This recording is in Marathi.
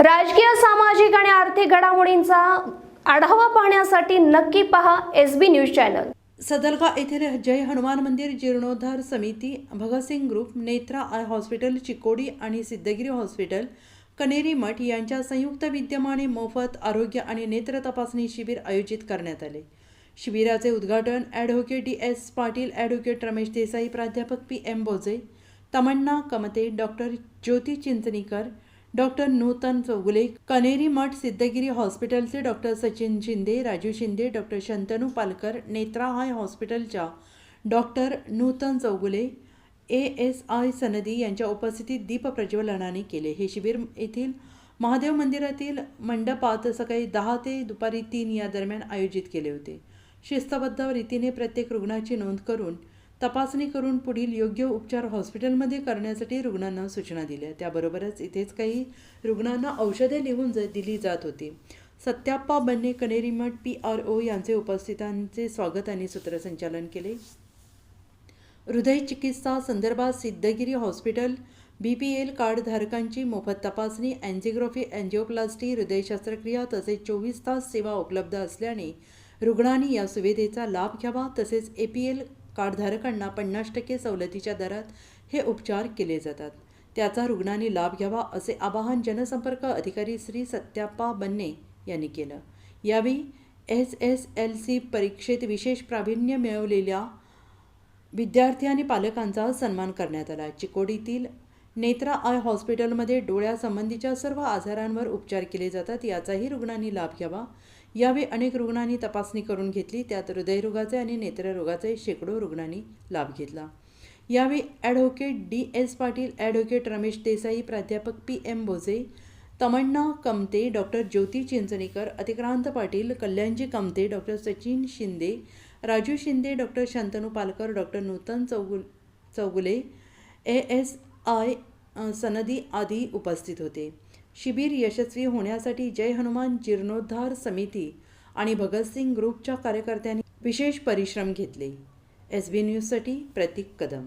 राजकीय सामाजिक आणि आर्थिक घडामोडींचा आढावा पाहण्यासाठी नक्की पहा S B news channel. Sadalga येथील जय हनुमान मंदिर जीर्णोद्धार समिती Bhagat Singh group Netra eye hospital Chikodi आणि सिद्धगिरी हॉस्पिटल कनेरी मठ यांच्या संयुक्त विद्यमाने मोफत आरोग्य आणि नेत्र तपासणी शिबिर आयोजित करण्यात आले. शिबिराचे उद्घाटन advocate D S Patil advocate Ramesh Desai प्राध्यापक P M Boje Tamanna Kamte doctor Jyoti Chinchanikar doctor Nutan Chougule Kaneri Math Siddhagiri हॉस्पिटलचे डॉक्टर सचिन शिंदे राजू शिंदे डॉक्टर शंतनू पालकर नेत्रा हाय हॉस्पिटलच्या doctor Nutan Chougule A S I Sanadi यांच्या उपस्थितीत दीप प्रज्वलनाने केले. हे शिबिर येथील महादेव मंदिरातील मंडपात सकाळी दहा ते दुपारी तीन या दरम्यान आयोजित केले होते. शिस्तबद्ध रीतीने प्रत्येक रुग्णाची नोंद करून तपासणी करून पुढील योग्य उपचार हॉस्पिटलमध्ये करण्यासाठी रुग्णांना सूचना दिल्या. त्याबरोबरच इथेच काही रुग्णांना औषधे लिहून ज दिली जात होती. Satyappa Banne Kaneri Math P R O यांचे उपस्थितांचे स्वागत आणि सूत्रसंचालन केले. हृदय चिकित्सा संदर्भात Siddhagiri hospital B P L कार्डधारकांची मोफत तपासणी अँजिओग्राफी अँजिओप्लास्टी हृदय शस्त्रक्रिया तसेच चोवीस तास सेवा उपलब्ध असल्याने रुग्णांनी या सुविधेचा लाभ घ्यावा तसेच ए पी एल कार्डधारकांना पन्नास टक्के सवलतीच्या दरात हे उपचार केले जातात. त्याचा रुग्णांनी लाभ घ्यावा असे आवाहन जनसंपर्क अधिकारी श्री सत्याप्पा बन्ने यांनी केलं. यावेळी एस एस एल सी परीक्षेत विशेष प्रावीण्य मिळवलेल्या विद्यार्थी आणि पालकांचा सन्मान करण्यात आला. चिकोडीतील नेत्रा आय हॉस्पिटलमध्ये डोळ्यासंबंधीच्या सर्व आजारांवर उपचार केले जातात याचाही रुग्णांनी लाभ घ्यावा यावेळी अनेक रुग्णांनी तपासणी करून घेतली त्यात हृदयरोगाचे आणि नेत्ररोगाचे शेकडो रुग्णांनी लाभ घेतला. यावेळी advocate D S Patil advocate Ramesh Desai प्राध्यापक P M Bhoje Tamanna Kamte doctor Jyoti Chinchanikar Atikrant Patil Kalyanji Kamte doctor Sachin Shinde Raju Shinde doctor Shantanu Palkar doctor Nutan Chougul Chougule A S I Sanadi आदी उपस्थित होते. शिबिर यशस्वी होण्यासाठी जय हनुमान जीर्णोद्धार समिती आणि भगतसिंग ग्रुपच्या कार्यकर्त्यांनी विशेष परिश्रम घेतले. एस बी न्यूजसाठी प्रतीक कदम.